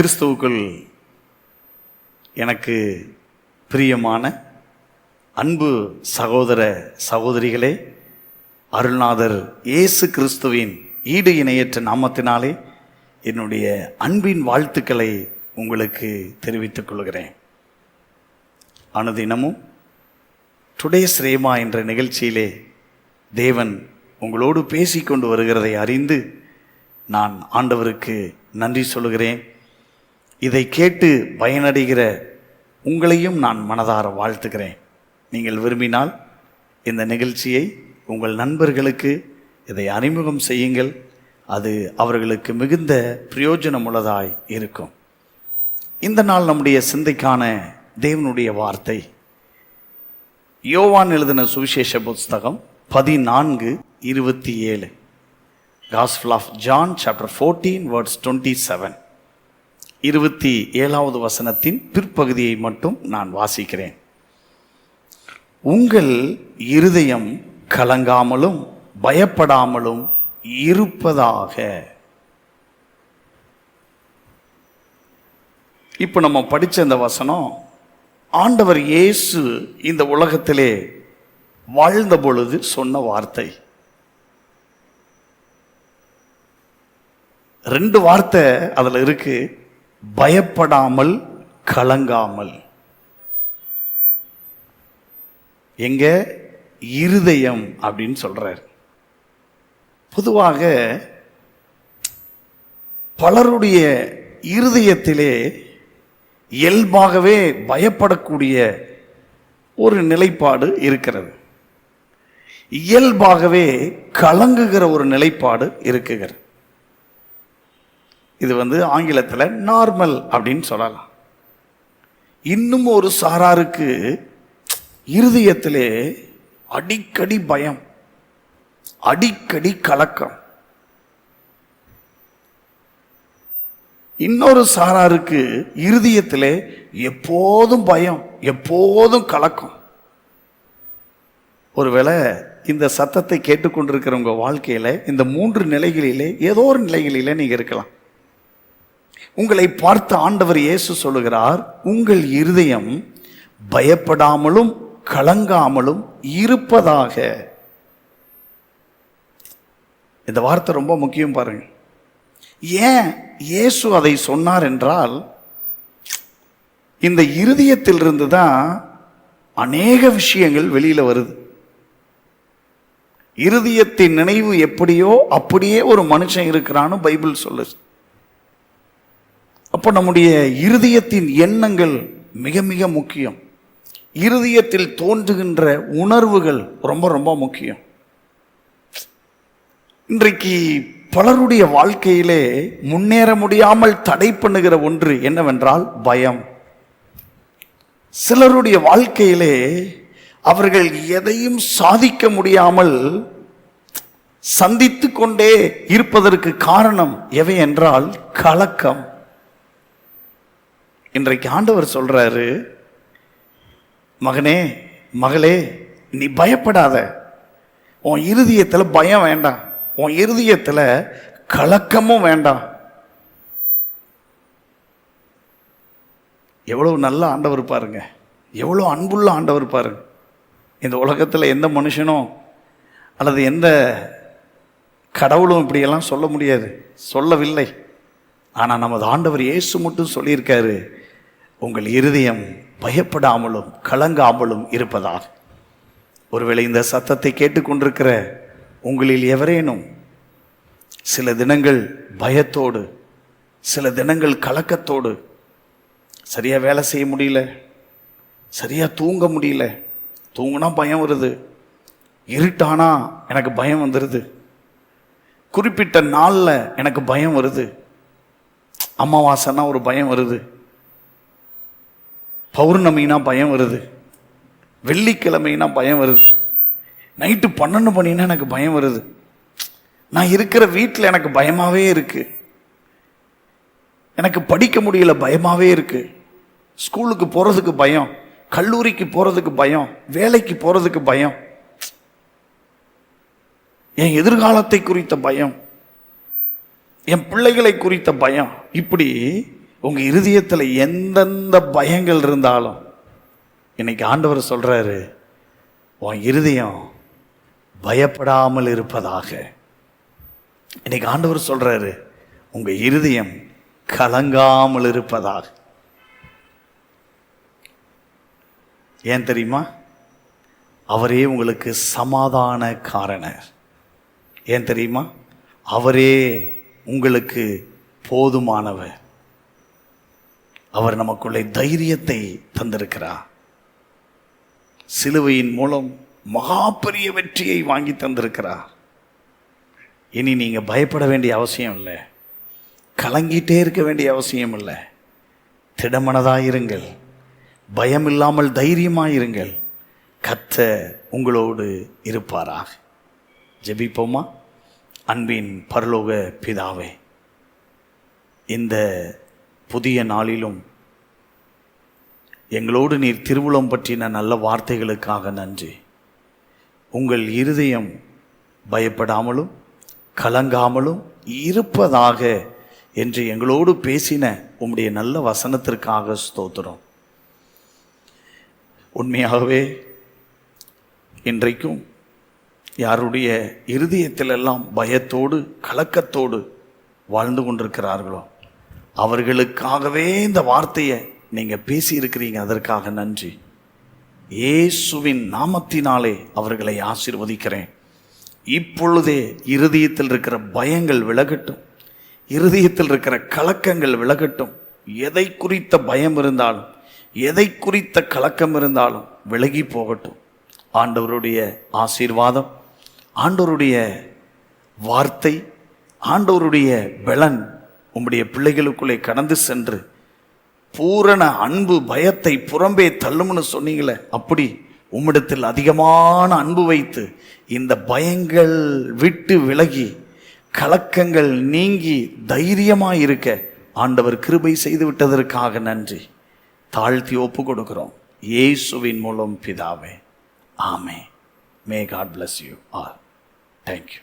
கிறிஸ்துவுக்குள் எனக்கு பிரியமான அன்பு சகோதர சகோதரிகளே அருள்நாதர் இயேசு கிறிஸ்துவின் ஈடு இணையற்ற நாமத்தினாலே என்னுடைய அன்பின் வாழ்த்துக்களை உங்களுக்கு தெரிவித்துக் கொள்கிறேன். அனுதினமும் டுடே ஸ்ரேமா என்ற நிகழ்ச்சியிலே தேவன் உங்களோடு பேசிக்கொண்டு வருகிறதை அறிந்து நான் ஆண்டவருக்கு நன்றி சொல்கிறேன் இதை கேட்டு பயனடைகிற உங்களையும் நான் மனதார வாழ்த்துக்கிறேன் நீங்கள் விரும்பினால் இந்த நிகழ்ச்சியை உங்கள் நண்பர்களுக்கு இதை அறிமுகம் செய்யுங்கள். அது அவர்களுக்கு மிகுந்த பிரயோஜனமுள்ளதாய் இருக்கும். இந்த நாள் நம்முடைய சிந்தைக்கான தேவனுடைய வார்த்தை. யோவான் எழுதின சுவிசேஷ புஸ்தகம் பதினான்கு இருபத்தி ஏழு. Gospel of John chapter fourteen words twenty seven இருபத்தி ஏழாவது வசனத்தின் பிற்பகுதியை மட்டும் நான் வாசிக்கிறேன். உங்கள் இருதயம் கலங்காமலும் பயப்படாமலும் இருப்பதாக. இப்போ நம்ம படிச்ச இந்த வசனம் ஆண்டவர் இயேசு இந்த உலகத்திலே வாழ்ந்த பொழுது சொன்ன வார்த்தை. ரெண்டு வார்த்தை அதுல இருக்கு. பயப்படாமல் கலங்காமல். எங்க? இருதயம் அப்படின்னு சொல்றார். பொதுவாக பலருடைய இருதயத்திலே இயல்பாகவே பயப்படக்கூடிய ஒரு நிலைப்பாடு இருக்கிறது. இயல்பாகவே கலங்குகிற ஒரு நிலைப்பாடு இருக்குகிறது. இது வந்து ஆங்கிலத்தில் நார்மல் அப்படின்னு சொல்லலாம். இன்னும் ஒரு சாராருக்கு இருதயத்திலே அடிக்கடி பயம் அடிக்கடி கலக்கம். இன்னொரு சாராருக்கு இருதயத்திலே எப்போதும் பயம் எப்போதும் கலக்கம். ஒருவேளை இந்த சத்தத்தை கேட்டுக்கொண்டிருக்கிற உங்க வாழ்க்கையில இந்த மூன்று நிலைகளிலே ஏதோ ஒரு நிலைகளிலே நீங்க இருக்கலாம். உங்களை பார்த்து ஆண்டவர் இயேசு சொல்லுகிறார் உங்கள் இருதயம் பயப்படாமலும் கலங்காமலும் இருப்பதாக. இந்த வார்த்தை ரொம்ப முக்கியம் பாருங்க. ஏன் இயேசு அதை சொன்னார் என்றால் இந்த இருதயத்திலிருந்து தான் அநேக விஷயங்கள் வெளியில் வருது. இருதயத்தின் நினைவு எப்படியோ அப்படியே ஒரு மனுஷன் இருக்கிறான்னு பைபிள் சொல்லுது. அப்போ நம்முடைய இருதயத்தின் எண்ணங்கள் மிக மிக முக்கியம். இருதயத்தில் தோன்றுகின்ற உணர்வுகள் ரொம்ப ரொம்ப முக்கியம். இன்றைக்கு பலருடைய வாழ்க்கையிலே முன்னேற முடியாமல் தடை பண்ணுகிற ஒன்று என்னவென்றால் பயம். சிலருடைய வாழ்க்கையிலே அவர்கள் எதையும் சாதிக்க முடியாமல் சந்தித்து கொண்டே இருப்பதற்கு காரணம் எவை என்றால் கலக்கம். இன்றைக்கு ஆண்டவர் சொல்றாரு மகனே மகளே நீ பயப்படாத. உன் இருதயத்தில் பயம் வேண்டாம். உன் இருதயத்தில் கலக்கமும் வேண்டாம். எவ்வளவு நல்ல ஆண்டவர் பாருங்க. எவ்வளோ அன்புள்ள ஆண்டவர் பாருங்க. இந்த உலகத்தில் எந்த மனுஷனும் அல்லது எந்த கடவுளும் இப்படியெல்லாம் சொல்ல முடியாது. சொல்லவில்லை. ஆனால் நமது ஆண்டவர் இயேசு மட்டும் சொல்லியிருக்காரு. உங்கள் இருதயம் பயப்படாமலும் கலங்காமலும் இருப்பதாக. ஒருவேளை இந்த சத்தத்தை கேட்டுக்கொண்டிருக்கிற உங்களில் எவரேனும் சில தினங்கள் பயத்தோடு சில தினங்கள் கலக்கத்தோடு சரியாக வேலை செய்ய முடியல சரியாக தூங்க முடியல தூங்கினா பயம் வருது இருட்டானா எனக்கு பயம் வந்துடுது குறிப்பிட்ட நாளில் எனக்கு பயம் வருது அமாவாசைனா ஒரு பயம் வருது பௌர்ணமினா பயம் வருது. வெள்ளிக்கிழமைனா பயம் வருது. நைட்டு பன்னெண்டு மணினா எனக்கு பயம் வருது. நான் இருக்கிற வீட்டில் எனக்கு பயமாகவே இருக்குது எனக்கு படிக்க முடியல பயமாகவே இருக்குது ஸ்கூலுக்கு போகிறதுக்கு பயம். கல்லூரிக்கு போகிறதுக்கு பயம். வேலைக்கு போகிறதுக்கு பயம். என் எதிர்காலத்தை குறித்த பயம். என் பிள்ளைகளை குறித்த பயம். இப்படி உங்கள் இருதயத்தில் எந்தெந்த பயங்கள் இருந்தாலும் இன்னைக்கு ஆண்டவர் சொல்கிறாரு உன் இருதயம் பயப்படாமல் இருப்பதாக. இன்னைக்கு ஆண்டவர் சொல்கிறாரு உங்கள் இருதயம் கலங்காமல் இருப்பதாக. ஏன் தெரியுமா? அவரே உங்களுக்கு சமாதான காரணர். ஏன் தெரியுமா? அவரே உங்களுக்கு போதுமானவர். அவர் நமக்குள்ளே தைரியத்தை தந்திருக்கிறார். சிலுவையின் மூலம் மகா பெரிய வெற்றியை வாங்கி தந்திருக்கிறார். இனி நீங்க பயப்பட வேண்டிய அவசியம் இல்லை. கலங்கிட்டே இருக்க வேண்டிய அவசியம் இல்லை. திடமனதாயிருங்கள் பயம் இல்லாமல் தைரியமாயிருங்கள் கத்த உங்களோடு இருப்பாராக. ஜெபிப்போமா? அன்பின் பரலோக பிதாவே இந்த புதிய நாளிலும் எங்களோடு நீர் திருவுளம் பற்றின நல்ல வார்த்தைகளுக்காக நன்றி. உங்கள் இருதயம் பயப்படாமலும் கலங்காமலும் இருப்பதாக என்று எங்களோடு பேசின உம்முடைய நல்ல வசனத்திற்காக ஸ்தோத்திரம். உண்மையாகவே இன்றைக்கும் யாருடைய இருதயத்திலெல்லாம் பயத்தோடு கலக்கத்தோடு வாழ்ந்து கொண்டிருக்கிறார்களோ? அவர்களுக்காகவே இந்த வார்த்தையை நீங்கள் பேசியிருக்கிறீங்க. அதற்காக நன்றி. இயேசுவின் நாமத்தினாலே அவர்களை ஆசீர்வதிக்கிறேன். இப்பொழுதே இருதயத்தில் இருக்கிற பயங்கள் விலகட்டும். இருதயத்தில் இருக்கிற கலக்கங்கள் விலகட்டும். எதை குறித்த பயம் இருந்தாலும் எதை குறித்த கலக்கம் இருந்தாலும் விலகி போகட்டும். ஆண்டவருடைய ஆசீர்வாதம் ஆண்டவருடைய வார்த்தை ஆண்டவருடைய பலன் உம்முடைய பிள்ளைகளுக்குள்ளே கடந்து சென்று பூரண அன்பு பயத்தை புறம்பே தள்ளும்னு சொன்னீங்களே அப்படி உம்மிடத்தில் அதிகமான அன்பு வைத்து இந்த பயங்கள் விட்டு விலகி கலக்கங்கள் நீங்கி தைரியமாக இருக்க ஆண்டவர் கிருபை செய்து விட்டதற்காக நன்றி. தாழ்த்தி ஒப்பு கொடுக்கிறோம். இயேசுவின் மூலம் பிதாவே. ஆமே may God bless you R thank you